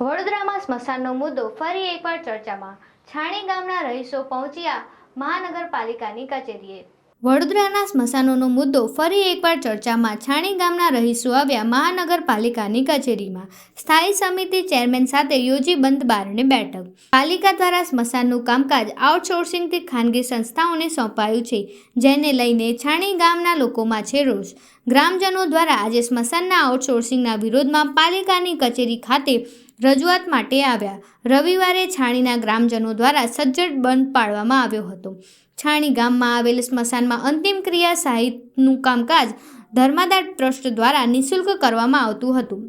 વડોદરામાં સ્મશાનનો મુદ્દો ફરી એકવાર ચર્ચામાં. છાણી ગામના રહીશો પહોંચ્યા મહાનગરપાલિકાની કચેરીએ. વડોદરાના સ્મશાનોનો મુદ્દો ફરી એકવાર ચર્ચામાં છાણી ગામના રહીશો આવ્યા મહાનગરપાલિકાની કચેરીમાં. સ્થાયી સમિતિ ચેરમેન સાથે યોજી બંધ બારણે બેઠક. પાલિકા દ્વારા સ્મશાનનું કામકાજ આઉટસોર્સિંગથી ખાનગી સંસ્થાઓને સોંપાયું છે, જેને લઈને છાણી ગામના લોકોમાં છે રોષ. ગ્રામજનો દ્વારા આજે સ્મશાનના આઉટસોર્સિંગના વિરોધમાં પાલિકાની કચેરી ખાતે રજૂઆત માટે આવ્યા. રવિવારે છાણીના ગ્રામજનો દ્વારા સજ્જડ બંધ પાડવામાં આવ્યો હતો. છાણી ગામમાં આવેલ સ્મશાનમાં અંતિમ ક્રિયા સહિતનું કામકાજ ધર્માદા ટ્રસ્ટ દ્વારા નિઃશુલ્ક કરવામાં આવતું હતું.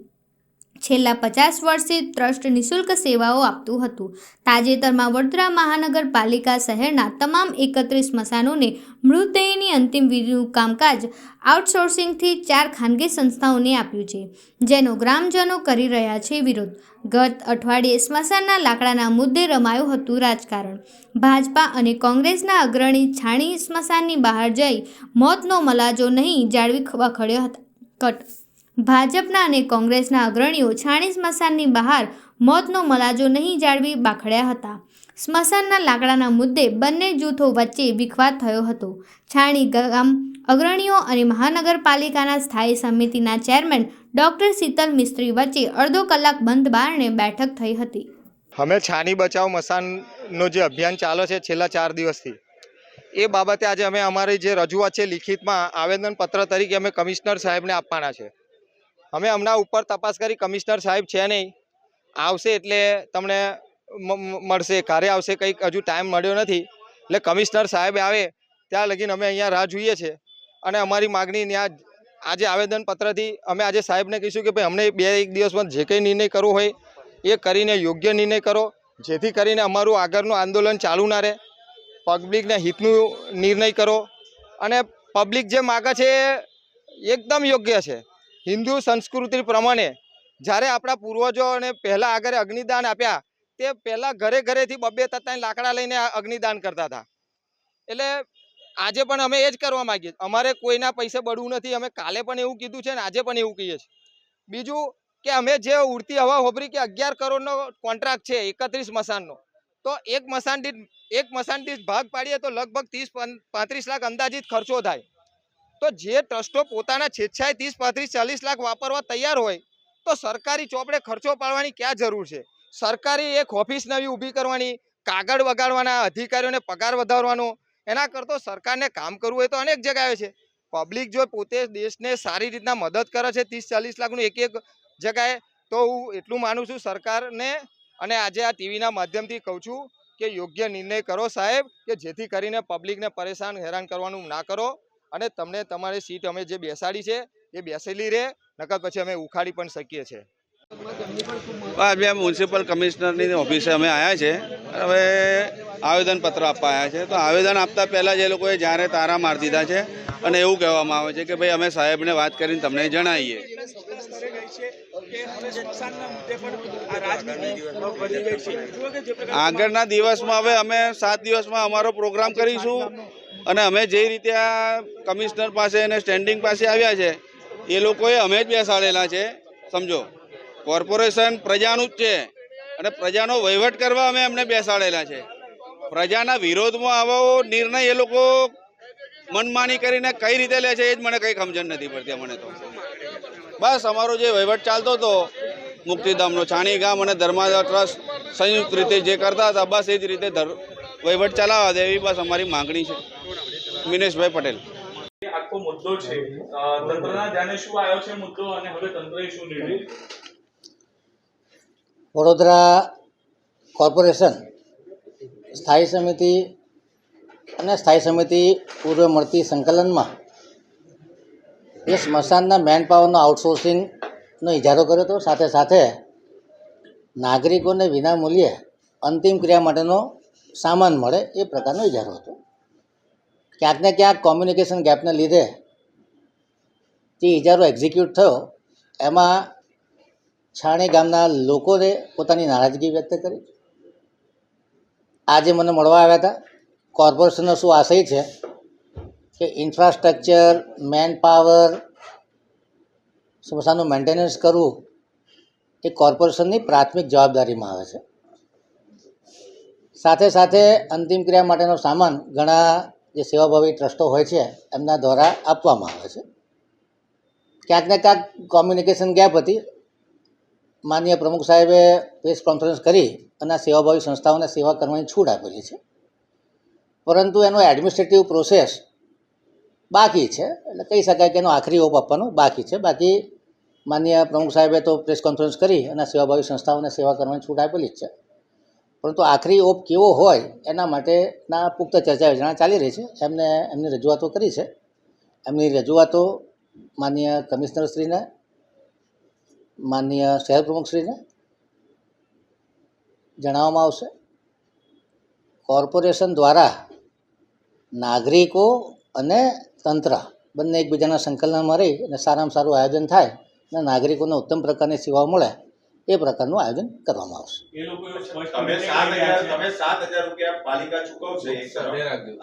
છેલ્લા પચાસ વર્ષથી ટ્રસ્ટ નિઃશુલ્ક સેવાઓ આપતું હતું. તાજેતરમાં વડોદરા મહાનગરપાલિકા શહેરના તમામ એકત્રીસ સ્મશાનોને મૃતદેહની અંતિમ વિધિનું કામકાજ આઉટસોર્સિંગથી ચાર ખાનગી સંસ્થાઓને આપ્યું છે, જેનો ગ્રામજનો કરી રહ્યા છે વિરોધ. ગત અઠવાડિયે સ્મશાનના લાકડાના મુદ્દે રમાયું હતું રાજકારણ. ભાજપા અને કોંગ્રેસના અગ્રણી છાણી સ્મશાનની બહાર જઈ મોતનો મલાજો નહીં જાળવી વખડ્યો હતા. કટ ભાજપના અને કોંગ્રેસના અગ્રણીઓ છાણી સ્મશાનની બહાર મોતનો મલાજો નહીં જાળવી બાખડ્યા હતા. સ્મશાનના લાકડાના મુદ્દે બંને જૂથો વચ્ચે વિખવાદ થયો હતો. છાણી ગામ અગ્રણીઓ અને મહાનગરપાલિકાના સ્થાયી સમિતિના ચેરમેન ડોક્ટર શીતલ મિસ્ત્રી વચ્ચે અડધો કલાક બંધ બારણે બેઠક થઈ હતી. અમે છાની બચાવ મસાનનો જે અભિયાન ચાલે છે છેલ્લા ચાર દિવસથી, એ બાબતે આજે અમે અમારી જે રજૂઆત છે લિખિતમાં આવેદનપત્ર તરીકે અમે કમિશનર સાહેબને આપવાના છે. અમે હમણાં ઉપર તપાસ કરી, કમિશનર સાહેબ છે નહીં. આવશે એટલે તમને મળશે. કાર્ય આવશે કંઈક હજુ ટાઈમ મળ્યો નથી. એટલે કમિશનર સાહેબ આવે, ત્યાં લગીને અમે અહીંયા રાહ જોઈએ છે. અને અમારી માગણી ત્યાં આજે આવેદનપત્રથી અમે આજે સાહેબને કહીશું કે ભાઈ, અમને બે એક દિવસમાં જે કંઈ નિર્ણય કરવો હોય, એ કરીને યોગ્ય નિર્ણય કરો. જેથી કરીને અમારું આગળનું આંદોલન ચાલુ ના રહે. પબ્લિકને હિતનું નિર્ણય કરો. અને પબ્લિક જે માગે છે એ એકદમ યોગ્ય છે. હિન્દુ સંસ્કૃતિ પ્રમાણે જ્યારે આપણા પૂર્વજોને પહેલાં આગળ અગ્નિદાન આપ્યા, તે પહેલાં ઘરે ઘરેથી બબ્બે તત્તાની લાકડા લઈને અગ્નિદાન કરતા હતા. એટલે આજે પણ અમે એ જ કરવા માંગીએ. અમારે કોઈના પૈસે બળવું નથી. અમે કાલે પણ એવું કીધું છે ને આજે પણ એવું કહીએ છીએ. બીજું કે અમે જે ઉડતી હવા હોભરી કે અગિયાર કરોડનો કોન્ટ્રાક્ટ છે, એકત્રીસ મસાનનો, તો એક મસાન દીઠ એક મસાન દીઠ ભાગ પાડીએ તો લગભગ ત્રીસ પાંત્રીસ લાખ અંદાજિત ખર્ચો થાય. તો જે ટ્રસ્ટો પોતાના છેચ્છાએ ત્રીસ, પાંત્રીસ, ચાલીસ લાખ વાપરવા તૈયાર હોય, તો સરકારી ચોપડે ખર્ચો પાડવાની ક્યાં જરૂર છે? સરકારી એક ઓફિસ નવી ઊભી કરવાની, કાગળ વગાડવાના, અધિકારીઓને પગાર વધારવાનો, એના કરતો સરકારને કામ કરવું હોય તો અનેક જગ્યાએ છે. પબ્લિક જો પોતે દેશને સારી રીતના મદદ કરે છે ત્રીસ, ચાલીસ લાખનું એક એક જગાએ તો હું એટલું માનું છું સરકારને અને આજે આ ટીવીના માધ્યમથી કહું છું કે યોગ્ય નિર્ણય કરો સાહેબ, કે જેથી કરીને પબ્લિકને પરેશાન, હેરાન કરવાનું ના કરો. અને તમને તમારી સીટ અમે જે બેસાડી છે, એ બેસેલી રહે, નકર પછી અમે ઉખાડી પણ શકીએ છીએ. આજે મ્યુનિસિપલ કમિશનરની ઓફિસે અમે આવ્યા છે. હવે આવેદનપત્ર આપવા આવ્યા છે. તો આવેદન આપતા પહેલાં જ લોકોએ જ્યારે તારા મારી દીધા છે, અને એવું કહેવામાં આવે છે કે ભાઈ અમે સાહેબને વાત કરીને તમને જણાવીએ. આગળના દિવસમાં હવે અમે સાત દિવસમાં અમારો પ્રોગ્રામ કરીશું. અને અમે જે રીતે આ કમિશનર પાસે અને સ્ટેન્ડિંગ પાસે આવ્યા છે, એ લોકોએ અમે જ બેસાડેલા છે, સમજો. કોર્પોરેશન પ્રજાનું જ છે, અને પ્રજાનો વહીવટ કરવા અમે એમને બેસાડેલા છે. પ્રજાના વિરોધમાં આવો નિર્ણય એ લોકો મનમાની કરીને કઈ રીતે લે છે એ જ મને કંઈ સમજણ નથી પડતી મને તો. બસ અમારો જે વહીવટ ચાલતો હતો, મુક્તિધામનો છાણી ગામ અને ધર્માદા ટ્રસ્ટ સંયુક્ત રીતે જે કરતા હતા, બસ એ જ રીતે વહીવટ ચલાવવા દે એવી બસ અમારી માગણી છે. મિનેશભાઈ પટેલ. આખો મુદ્દો છે. તંત્રના ધ્યાને શું આવ્યો છે મુદ્દો અને હવે તંત્રએ શું નિર્ણય? વડોદરા કોર્પોરેશન સ્થાયી સમિતિ અને સ્થાયી સમિતિ પૂર્વે મળતી સંકલનમાં એ સ્મશાનના મેન પાવરનો આઉટસોર્સિંગનો ઇજારો કર્યો હતો. સાથે સાથે નાગરિકોને વિના મૂલ્યે અંતિમ ક્રિયા માટેનો સામાન મળે એ પ્રકારનો ઇજારો હતો. ક્યાંક ને ક્યાંક કોમ્યુનિકેશન ગેપને લીધે જે ઇજારો એક્ઝિક્યુટ થયો, એમાં છાણી ગામના લોકોએ પોતાની નારાજગી વ્યક્ત કરી. આજે મને મળવા આવ્યા હતા. કોર્પોરેશનનો શું આશય છે કે ઇન્ફ્રાસ્ટ્રક્ચર મેન પાવર સ્મશાનનું મેન્ટેનન્સ કરવું એ કોર્પોરેશનની પ્રાથમિક જવાબદારીમાં આવે છે. સાથે સાથે અંતિમ ક્રિયા માટેનો સામાન ઘણા જે સેવાભાવી ટ્રસ્ટો હોય છે, એમના દ્વારા આપવામાં આવે છે. ક્યાંક ને ક્યાંક કોમ્યુનિકેશન ગેપ હતી. માનનીય પ્રમુખ સાહેબે પ્રેસ કોન્ફરન્સ કરી અને સેવાભાવી સંસ્થાઓને સેવા કરવાની છૂટ આપેલી છે. પરંતુ એનો એડમિનિસ્ટ્રેટિવ પ્રોસેસ બાકી છે, એટલે કહી શકાય કે એનો આખરી ઓપ આપવાનો બાકી છે. બાકી માનનીય પ્રમુખ સાહેબે તો પ્રેસ કોન્ફરન્સ કરી અને સેવાભાવી સંસ્થાઓને સેવા કરવાની છૂટ આપેલી જ છે. પરંતુ આખરી ઓપ કેવો હોય એના માટેના પુખ્ત ચર્ચા યોજના ચાલી રહી છે. એમને એમની રજૂઆતો કરી છે. એમની રજૂઆતો માન્ય કમિશનરશ્રીને માન્ય શહેર પ્રમુખશ્રીને જણાવવામાં આવશે. કોર્પોરેશન દ્વારા નાગરિકો અને તંત્ર બંને એકબીજાના સંકલનમાં રહી અને સારામાં સારું આયોજન થાય અને નાગરિકોને ઉત્તમ પ્રકારની સેવાઓ મળે એ પ્રકારનું આયોજન કરવામાં આવશે. તમે સાત હજાર રૂપિયા પાલિકા ચૂકવશે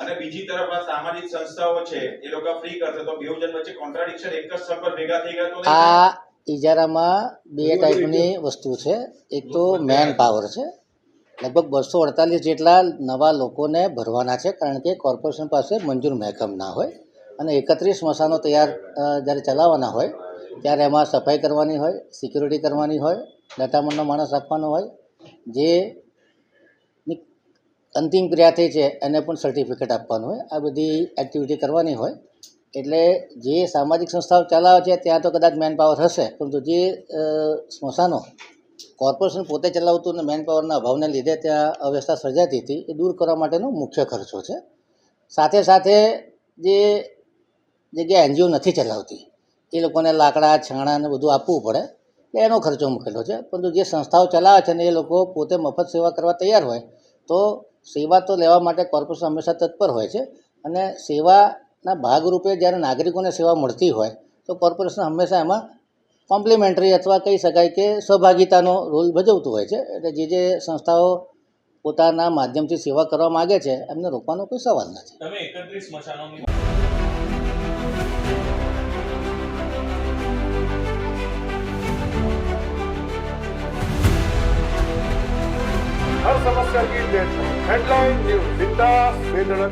અને બીજી તરફ આ સામાજિક સંસ્થાઓ છે એ લોકો ફ્રી કરશે. તો બેઉ જણ વચ્ચે કોન્ટ્રાડિક્શન એક જ સ્થળ પર ભેગા થઈ ગયા તો આ ઇજારામાં બે ટાઈપની વસ્તુ છે. એક તો મેન પાવર છે. લગભગ બસો અડતાલીસ જેટલા નવા લોકોને ભરવાના છે કારણ કે કોર્પોરેશન પાસે મંજૂર મહેકમ ના હોય અને એકત્રીસ મસાનો તૈયાર જ્યારે ચલાવવાના હોય ત્યારે એમાં સફાઈ કરવાની હોય સિક્યુરિટી કરવાની હોય લટામણનો માણસ આપવાનો હોય, જે અંતિમ ક્રિયા થઈ છે, એને પણ સર્ટિફિકેટ આપવાનું હોય. આ બધી એક્ટિવિટી કરવાની હોય. એટલે જે સામાજિક સંસ્થાઓ ચલાવે છે, ત્યાં તો કદાચ મેન પાવર હશે, પરંતુ જે સ્મશાનો કોર્પોરેશન પોતે ચલાવતું અને મેન પાવરના અભાવને લીધે ત્યાં અવ્યવસ્થા સર્જાતી હતી, એ દૂર કરવા માટેનો મુખ્ય ખર્ચો છે. સાથે સાથે જે જગ્યા એનજીઓ નથી ચલાવતી, એ લોકોને લાકડા, છાણા ને બધું આપવું પડે. એટલે એનો ખર્ચો મૂકેલો છે. પરંતુ જે સંસ્થાઓ ચલાવે છે ને એ લોકો પોતે મફત સેવા કરવા તૈયાર હોય, તો સેવા તો લેવા માટે કોર્પોરેશન હંમેશા તત્પર હોય છે. અને સેવાના ભાગરૂપે જ્યારે નાગરિકોને સેવા મળતી હોય, તો કોર્પોરેશન હંમેશા એમાં કોમ્પ્લિમેન્ટરી અથવા કહી શકાય કે સહભાગિતાનો રોલ ભજવતું હોય છે. એટલે જે જે સંસ્થાઓ પોતાના માધ્યમથી સેવા કરવા માગે છે, એમને રોકવાનો કોઈ સવાલ નથી. હર સમસ્યા કી દેશ હેડલાઇન ન્યૂઝ બિંદાસ